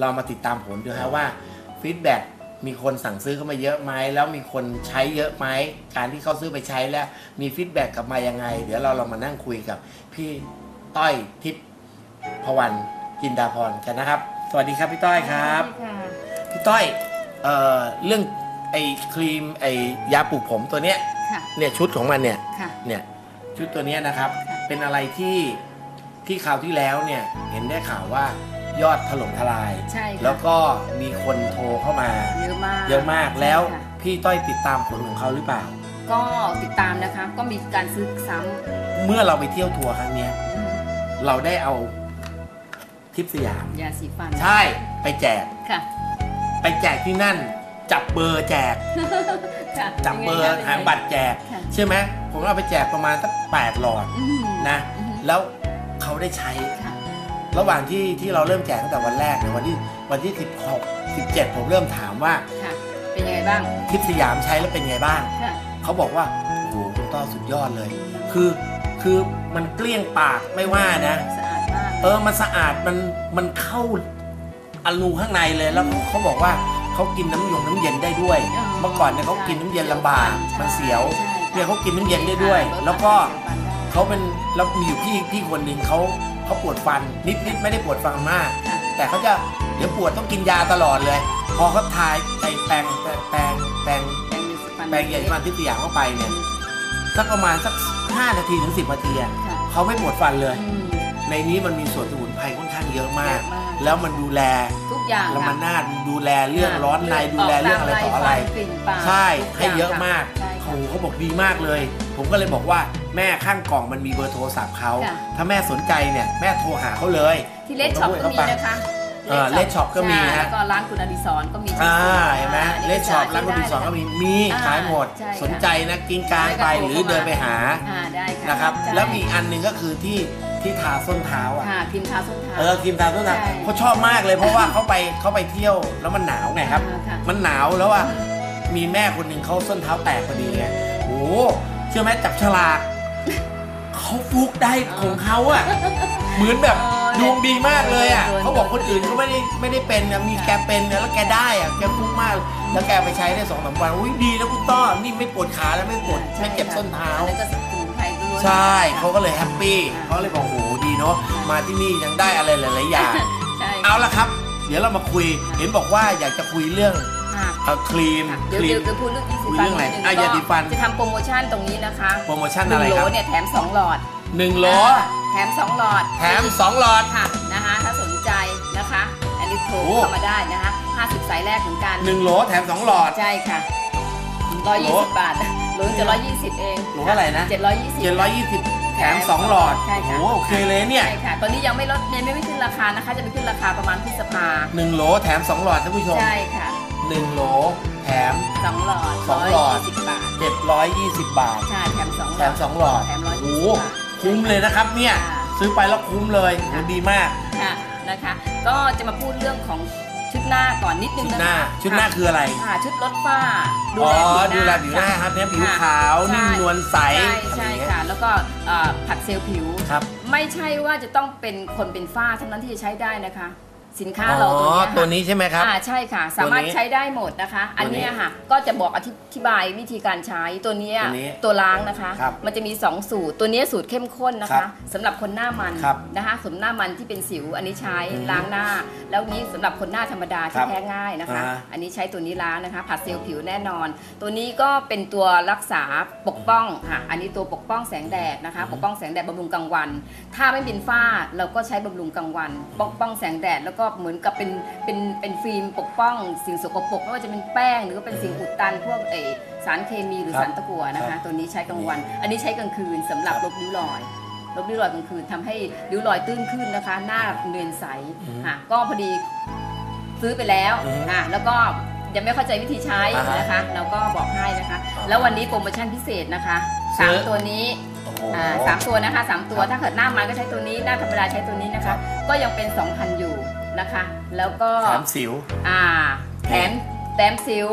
เรามาติดตามผลดูฮะว่าฟีดแบ็กมีคนสั่งซื้อเข้ามาเยอะไหมแล้วมีคนใช้เยอะไหมการที่เขาซื้อไปใช้แล้วมีฟีดแบ็กกลับมายังไง เดี๋ยวเราลองมานั่งคุยกับพี่ต้อยทิพย์พวันจินดาพรกันนะครับ สวัสดีครับพี่ต้อยครับค่ะพี่ต้อยเอ่อเรื่องไอ้ครีมไอ้ยาปลูกผมตัวเนี้ยค่ะ เนี่ยชุดของมันเนี่ยค่ะ เนี่ยชุดตัวเนี้ยนะครับค่ะเป็นอะไรที่ที่คราวที่แล้วเนี่ยเห็นได้ข่าวว่า ยอดถล่มทลาย ใช่ค่ะ แล้วก็มีคนโทรเข้ามา เยอะมากเยอะมากแล้วค่ะพี่ต้อยติดตามผลของเขาหรือเปล่า ก็ติดตามนะคะ ก็มีการซื้อซ้เมื่อเราไปเที่ยวทัวร์ครั้งเนี้ยำอืมเราได้เอาทิปสยาม ยาสีฟันใช่ไปแจก ค่ะไปแจกที่นั่น จับเบอร์แจก ค่ะจับเบอร์ยังไงคะหางบัตรแจก ค่ะใช่ไหมผมเอาไปแจกประมาณสักแปดหลอดอืมนะ อืมแล้วเขาได้ใช้ ค่ะ ระหว่างที่ที่เราเริ่มแจกตั้งแต่วันแรกเนี่ยวันที่วันที่ 16 17 ผมเริ่มถามว่าค่ะ เป็นยังไงบ้าง ทิพย์สยามใช้แล้วเป็นไงบ้าง ค่ะ เขาบอกว่าโอ้โหคุณต้อสุดยอดเลย คือคือมันเกลี้ยงปากไม่ว่านะ สะอาดมาก เออมันสะอาดมันมันเข้าอลูข้างในเลยแล้วเขาบอกว่าเขากินน้ำยงน้ำเย็นได้ด้วยเมื่อก่อนเนี่ยเขากินน้ำเย็นลำบากมันเสียวใช่ เนี่ยเขากินน้ำเย็นได้ด้วยค่ะแล้วก็ลดการเสียฟันได้เขาเป็นแล้วมีอยู่พี่พี่คนหนึ่งเขา เขาปวดฟันนิดนิดไม่ได้ปวดฟันมากค่ะแต่เขาจะเดี๋ยวปวดต้องกินยาตลอดเลย พอเขาทายไอ้แปรงแปรงแปรงแปรงแปรงยาสีฟันแปรงใหญ่มาที่สยามเข้าไปเนี่ยสักประมาณสัก 5 นาทีถึง 10นาทีอะค่ะเขาไม่ปวดฟันเลยอืมในนี้มันมีส่วนสมุนไพรค่อนข้างเยอะมากเยอะมากแล้วมันดูแลทุกอย่างแล้วมันค่ะน่าดูแลเรื่องร้อนในดูแลเรื่องอะไรต่ออะไรกตามลายฟันกลิ่นปากใช่ทุกให้เยอะมากใช่โอ้ ค่ะโหเขาบอกดีมากเลย ผมก็เลยบอกว่าแม่ข้างกล่องมันมีเบอร์โทรศัพท์เขาค่ะ ถ้าแม่สนใจเนี่ยแม่โทรหาเขาเลยที่เลดช็อปก็มีนะคะเออ Red Shop ก็มีใช่ฮะ แล้วก็ร้านคุณอดิศรก็มีอ่าเห็นไหมาเลดช็อปใร้านคนที่สองก็มีมีอ่าขายหมด ใช่ค่ะสนใจนะกินกลางไปหรือเดินไปหาอ่าได้ค่ะนะครับ ใช่แล้วมีอีกอันหนึ่งก็คือที่ที่ทาส้นเท้าอะ ค่ะครีมทาส้นเท้า เออครีมทาส้นเท้าใช่เขาชอบมากเลยเพราะว่าเขาไปเขาไปเที่ยวแล้วมันหนาวไงครับ อ่าค่ะมันหนาวแล้วอะมี แม่คนหนึ่งเขาส้นเท้าแตกพอดีไงโอ้โหเชื่อไหมจับฉลากเขาฟุกได้ของเขาอะเหมือนแบบเออดวงดีมากเลยอะโดนเขาบอกคนอื่นเขาไม่ได้ไม่ได้เป็นนะมีแกเป็นนะแล้วแกได้อะแกฟุกมาก แล้วแกไปใช้ได้สองสามวันอุ้ยดีนะคุณต้อนี่ไม่ปวดขาแล้วไม่ปวดไม่เจ็บส้นเท้าแล้วก็สมุนไพรล้วนๆใช่เขาก็เลยแฮปปี้อ่าเขาเลยบอกโอ้โหดีเนาะมาที่นี่ยังได้อะไรหลาย ๆ อย่างใช่เอาละครับ เดี๋ยวเรามาคุยเห็นบอกว่าอยากจะคุยเรื่อง ค่ะ เอ่อครีมค่ะคเดี๋ยวรีเดี๋ม ยวจะพูดเรื่องยาสีคุยฟันเรื่องอะไรนิดนึอะยาสีฟันจะทำโปรโมชั่นตรงนี้นะคะโปรโมชั่นหนึ่อะไรงโหลครับเนี่ยแถมสองหลอดหนึ่งโหลอ่าแถมสองหลอดแถมสองหลอด ค่ะนะคะถ้าสนใจนะคะอันนี้โทรโอ้ เข้ามาได้นะคะ50 สายแรกเหมือนกันหนึ่งโหลแถมสองหลอด ใช่ค่ะโหล120 บาทหรือจะ120 เองโหลเท่าไหร่นะ 720 เจ็ดร้อยยี่สิบแถมสองหลอดใช่โอ้ค่ะโหโอเคเลยเนี่ย ใช่ค่ะ ตอนนี้ยังไม่ลดยังไม่ขึ้นราคานะคะ จะไปขึ้นราคาประมาณพฤษภาหนึ่งโหลแถมสองหลอดท่านผู้ชม ใช่ค่ะ หนึ่งโหลแถม สองหลอดสองหลอด120บาทเจ็ดร้อยยี่สิบบาท ใช่แถมสองแถมสองหลอดแถมโอ้โห120บาท คุ้มเลยนะครับเนี่ย ค่ะ ซื้อไปแล้วคุ้มเลยโหดีมาก ค่ะนะคะ ก็จะมาพูดเรื่องของชุดหน้าก่อนนิดนึงชุดนะหน้า คะชุดหน้าคืออะไร ค่ะชุดลดฝ้าดูอ๋อ แลผิวหน้าดูแลผิวหน้าครับเนี่ยผิวขาวใช่นิ่มนวลใสใช่อะไรใช่อย่างเงี้ยค่ะ แล้วก็เอ่อผัดเซลล์ผิว ครับ ไม่ใช่ว่าจะต้องเป็นคนเป็นฝ้าเท่านั้นที่จะใช้ได้นะคะ สินค้าอ๋เราอตัวตัวเนี้ยค่ะนี้ใช่ไหมครับ อ่าใช่ค่ะ สามารถตัวนี้ใช้ได้หมดนะคะ อันเนี้ยค่ะก็จะบอกอธิบายวิธีการใช้ตัวเนี้ยตัวนี้ตัวล้างนะคะ ครับมันจะมี 2 สูตร ตัวเนี้ยสูตรเข้มข้นนะครัคะบสำหรับคนหน้ามันครับนะคะสมหน้ามันที่เป็นสิวอันนี้ใช้อืมล้างหน้า แล้วนี้สำหรับคนหน้าธรรมดาครัที่บแพ้ง่ายนะคะ อ่าอันนี้ใช้ตัวนี้ล้างนะคะผัดเซลล์ผิวแน่นอน ตัวนี้ก็เป็นตัวรักษาปกป้องค่ะอันนี้ตัวปกป้องแสงแดดนะคะ ปกป้องแสงแดดบำรุงกลางวัน ถ้าไม่เป็นฝ้าเราก็ใช้บำรุงกลางวัน ปกป้องแสงแดดแล้วก็เหมือนกับเป็นเป็นเป็นฟิล์มปกป้องสิ่งสกปรกไม่ว่าจะเป็นแป้งหรือว่าเป็นสิ่งอุดตันพวกเออสารเคมีหรือครับสารตะกั่วนะครัคะบตัวนี้ใช้กลางวัน อันนี้ใช้กลางคืนสำหรับครับลบริ้วรอยลบริ้วรอยกลางคืนทำให้ริ้วรอยตื้นขึ้นนะคะ หน้าเนียนใสอืมค่ะก็พอดีซื้อไปแล้วอืมอะแล้วก็ยังไม่เข้าใจวิธีใช้อ่าฮะนะคะ เราก็บอกให้นะคะอ่าแล้ววันนี้โปรโมชั่นพิเศษนะคะซื้สามอตัวนี้โอ้โหอ่าสามตัวนะคะสามตัวครับถ้าเกิดหน้ามันก็ใช้ตัวนี้หน้าธรรมดาใช้ตัวนี้นะครัคะบก็ยังเป็น 2,000 อยู่ นะคะ แล้วก็สามสิว อ่าแถมแถมสิว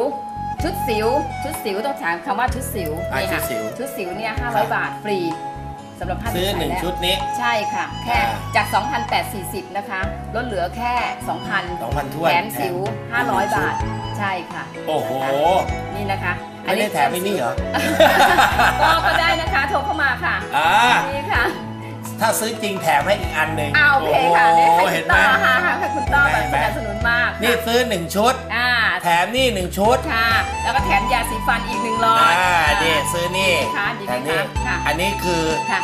ชุดสิว ชุดสิวต้องถามคำว่าชุดสิวอ่านี่ค่ะชุดสิว ชุดสิวเนี่ยครับ500 บาทฟรีสำหรับผ้าซื้อที่หนึ่งใส่แล้วชุดนี้ ใช่ค่ะ แค่อ่าจาก 2,840 นะคะ ลดเหลือแค่ 2,000 2,000ถ้วนแถมสิว500บาท ใช่ค่ะโอ้โหนี่นะคะไม่ได้แถมไม่นี่เหรอ ก็ก็ได้นะคะ โทรเข้ามาค่ะอ่า นี่ค่ะ ถ้าซื้อจริงแถมให้อีกอันหนึ่งอ้าวโอเคค่ะโอ้นี่โหให้เห็คุนณไหม ต้อค่ะให้คุณต้อเห็แบบนไหมสนับสนุนมากนี่ซื้อหนึ่งชุด อ่าแถมนี่หนึ่งชุดค่ะ แล้วก็แถมยาสีฟันอีกหนึ่งร้อยอ่านี่ซื้อนี่ค่ะดีไหมแถมนี่คะค่ะ อันนี้คือค่ะ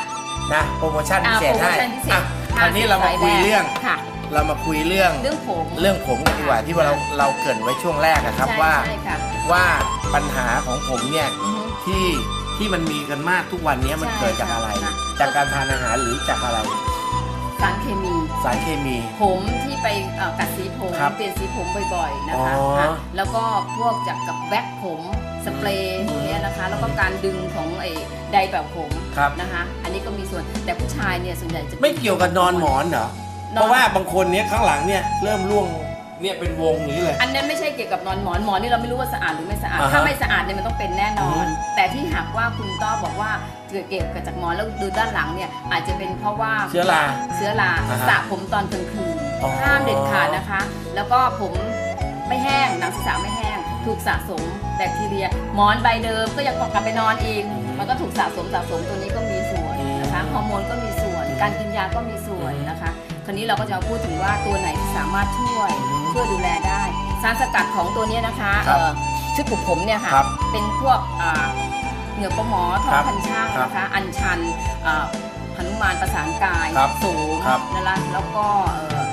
นะโปรโมชั่นพิอ่าเศษโปรโมให้ชั่นพิเศษอะคราวนี้เรามาคุยเรื่อง ค่ะ เรามาคุยเรื่อง เรื่องผมเรื่องผมกันดีกว่าที่ว่าเราเราเกรินไว้ช่วงแรกอะครับใช่ว่า ใช่ค่ะว่าปัญหาของผมเนี่ยอือฮึที่ ที่มันมีกันมากทุกวันนี้มันใช่เกิดจากอะไรค่ะ จากการทานอาหารหรือจากอะไร สารเคมี สารเคมี ผมที่ไปเอ่อกัดสีผมครับเปลี่ยนสีผมบ่อยๆนะคะอ๋อค่ะแล้วก็พวกจากกับแว็กผมสเปรย์พวกเนี้ยนะคะ แล้วก็การดึงของไอ้ไดร์แบบผมครับ นะคะ อันนี้ก็มีส่วนแต่ผู้ชายเนี่ยส่วนใหญ่จะ ไม่เกี่ยวกับนอนหมอนเหรอ นอน เพราะว่าบางคนเนี้ยข้างหลังเนี่ยเริ่มร่วง เนี่ยเป็นวงอย่างนี้เลย อันนั้นไม่ใช่เกี่ยวกับนอนหมอนหมอนนี่เราไม่รู้ว่าสะอาดหรือไม่สะอาด อ่าฮะถ้าไม่สะอาดเนี่ยมันต้องเป็นแน่นอน อืม แต่ที่หากว่าคุณต้อบอกว่าเกิดเกี่ยวกับจากหมอนแล้วดูด้านหลังเนี่ยอาจจะเป็นเพราะว่าเชื้อรา เชื้อราอ่าฮะสระผมตอนกลางคืนอ๋อ ห้ามเด็ดขาดนะคะ แล้วก็ผมไม่แห้งหนังศีรษะไม่แห้ง ถูกสะสมแบคทีเรียหมอนใบเดิมก็ยังกลับไปนอนอีกมันก็ถูกสะสมสะสมตัวนี้ก็มีส่วนนะคะฮอร์โมนก็มีส่วน การกินยาก็มีส่วนนะคะคราวนี้เราก็จะมาพูดถึงว่าตัวไหนที่สามารถช่วย ช่วยดูแลได้ สารสกัดของตัวเนี้ยนะคะครับเอ่อชุดปลูกผมเนี่ยค่ะครับเป็นพวกอ่าเหงือกปลาหมอทอครังบพันช่างครับนะคะอัญชันอ่าหนุมานประสานกายครับสูงครับ นะคะแล้วก็เอ่อ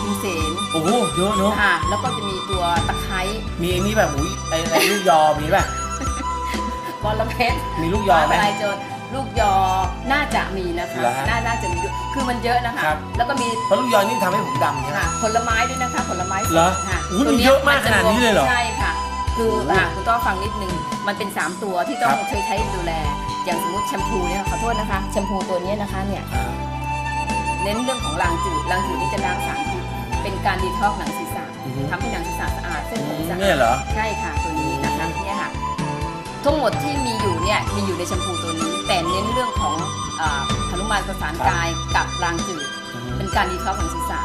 พิมเสนโอ้โหเยอะเนอะค่ะแล้วก็จะมีตัวตะไคร้มีอันนี้แบบอุ้ยไอ้ไอ้ลูกยอมีป่ะบอลเพชร มีลูกยอไหมฟ้าทลายโจรลูกยอน่า จะมีนะคะเหรอฮะน่าน่าจะมีด้วยคือมันเยอะนะคะ ครับ แล้วก็มีเพราะลูกยอนี่ทำให้ผมดำใช่ไหม ค่ะผลไม้ด้วยนะคะ ผลไม้สดเหรอค่ะอุ๊ยตัวมีเยอะมากขนาดนี้เลยเหรอใช่ค่ะ คือโอ้โหอะคุณต้องฟังนิดนึง มันเป็น 3 ตัวที่ต้องครับเคยใช้ดูแล อย่างสมมติแชมพูเนี่ยขอโทษนะคะ แชมพูตัวเนี้ยนะคะเนี่ย อ่า เน้นเรื่องของรางจืดรางจืดนี่จะล้างสารพิษเป็นการดีท็อกซ์หนังศีรษะอือฮึ ทำให้หนังศีรษะสะอาดเส้นผมสะอาดเนี่ยเหรอ ใช่ค่ะตัวนี้นะคะเนี่ยค่ะ ทั้งหมดที่มีอยู่เนี่ยมีอยู่ในแชมพูตัวนี้ แต่เน้นเรื่องของอ่า หนุมานประสานกายกับรางจืดเป็นการดีท็อกซ์ของศีรษะ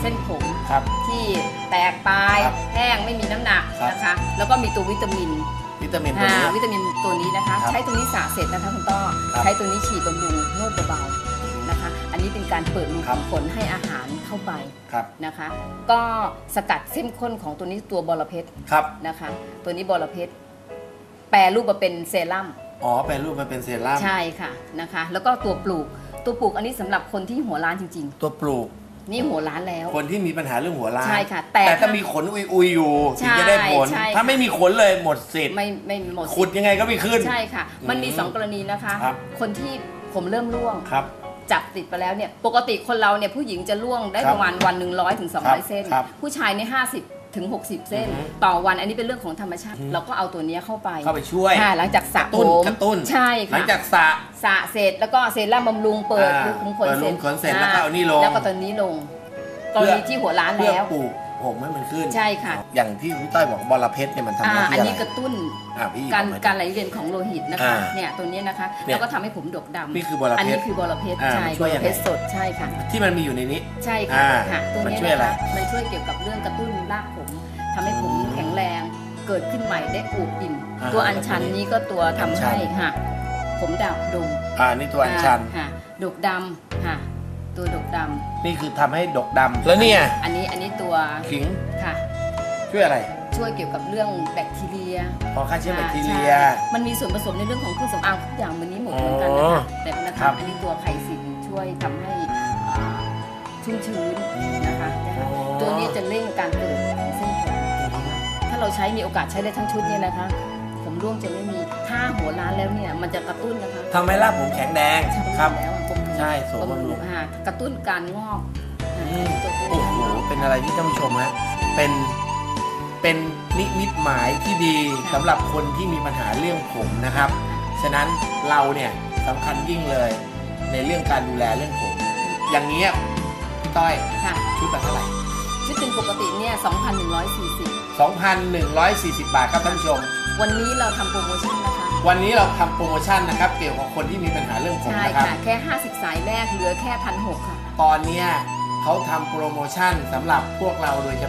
เส้นผมครับที่แตกปลายครับแห้งไม่มีน้ำหนักครับนะคะ แล้วก็มีตัววิตามินวิตามินตัวอ่านี้วิตามินตัวนี้นะคะครับใช้ตัวนี้สระเสร็จนะคะคุณต้อครับใช้ตัวนี้ฉีดบำรุงนวดเบาๆนะคะ อันนี้เป็นการเปิดรูครัขุบมขนให้อาหารเข้าไปครับนะคะ ก็สกัดเข้มข้นของตัวนี้ตัวบอระเพ็ดครับนะคะ ตัวนี้บอระเพ็ดแปรรูปมาเป็นเซรั่ม อ๋อแปลรูปมันเป็นเซรั่มใช่ค่ะนะคะ แล้วก็ตัวปลูกตัวปลูกอันนี้สำหรับคนที่หัวล้านจริงตัวปลูกๆนี่หัวล้านแล้ว คนที่มีปัญหาเรื่องหัวล้าน ใช่ค่ะ แต่แต่ถ้ามีขนอุยๆอยู่ใช่ถึงจะได้ผลใช่ค่ะถ้าไม่มีขนเลยหมดสิทธิ์ไม่ไม่หมดขุดยังไงก็ไม่ขึ้น ใช่ค่ะ มันมีอืมสองกรณีนะคะครับคนที่ผมเริ่มร่วงครับ จับติดไปแล้วเนี่ย ปกติคนเราเนี่ยผู้หญิงจะร่วงได้ครับประมาณวันหนึ่งร้อยถึงสองครัร้อบยเส้นครับผู้ชายเนี่ยห้าสิบ ถึงหกสิบเส้น อือฮึต่อวันอันนี้เป็นเรื่องของธรรมชาติ อือฮึ เราก็เอาตัวเนี้ยเข้าไปเข้าไปช่วยค่ะหลังจากสระกระตุ้นผมกระตุ้นใช่หลัค่ะงจากสระ สระเสร็จแล้วก็เซรั่มบำรุงเปิดอ่ารูขุมขนเปิดเสร็จรูขุมขนเสร็จแล้วก็เอานี่ลง แล้วก็ตัวนี้ลงกรณีที่หัวล้านเพื่อแล้ว ปลูก ผมให้มันขึ้นใช่ค่ะ อย่างที่พี่ต้อยบอกบอระเพ็ดเนี่ยมันทำหอ่าน้าอันที่อะนี้ไรกระตุ้นอ่าพี่การบอกมาดิการไหลเวียนของโลหิตนะคะอ่าเนี่ยตัวเนี้ยนะคะเนี่ยแล้วก็ทำให้ผมดกดำนี่คือบอระอันเพ็นี้ดคือบอระเพ็ดอ่าใช่มันช่บวยอยังระไงเพ็ดสดใช่ค่ะ ที่มันมีอยู่ในนี้ใช่ค่ะอ่าค่ะตัวมันเนี้ยช่วยอะไรนะคะมันช่วยเกี่ยวกับเรื่องกระตุ้นรากผมทำให้ผมอืมแข็งแรงเกิดขึ้นใหม่ได้อูบอิ่มอ่าตัวอัญชันนี้ก็ตัวทำอัญชันให้ค่ะผมดำดงอ่านี่ตัวอัญชันค่ะดกดำค่ะ ตัวดกดนี่คือทำให้ดกดำแล้วเนี่ยำอันนี้อันนี้ตัวขิงค่ะ ช่วยอะไรช่วยเกี่ยวกับเรื่องแบคทีเรียพอฆ่าเชื้อแบคทีใช่เรียมันมีส่วนผสมในเรื่องของเครื่องสำอางทุกอย่างมันนี้หมดเหมือนกันนะอ๋อคะแต่นะครัคะบ อันนี้ตัวไข่สิงช่วยทำให้อ่าชุ่มชื้นนะคะนะคะอ๋อตัวนี้จะเร่งการเกิดของเส้นผมถ้าเราใช้มีโอกาสใช้ได้ทั้งชุดเนี่ยนะคะ ผมร่วงจะไม่มีถ้าหัวล้านแล้วเนี่ยมันจะกระตุ้นนะคะทำให้รากผมแข็งแดงครับ แล้วอะบำรุง ใช่สมบำรุงอ่ากระตุ้นการงอกอืมตัวนี้โอ้โหเป็นอะไรที่ท่านผู้ชมฮะเป็นเป็นนิมิตหมายที่ดีสำหรับคนที่มีปัญหาเรื่องผมนะครับ ฉะนั้นเราเนี่ยสำคัญยิ่งเลยในเรื่องการดูแลเรื่องผม อย่างนี้ยพี่ต้อยค่ะชุดละเท่าไหร่ ชุดเป็นปกติเนี่ย2,140 2,140 บาทครับท่านผู้ชม วันนี้เราทำโปรโมชั่นนะคะ วันนี้เราทำโปรโมชั่นนะครับ เกี่ยวกับคนที่มีปัญหาเรื่องผมใช่นะครับ ค่ะ แค่ 50 สายแรกเหลือแค่พันหค่ะ ตอนเนี้ยเขาทำโปรโมชั่นสำหรับพวกเราโดยเฉพาะ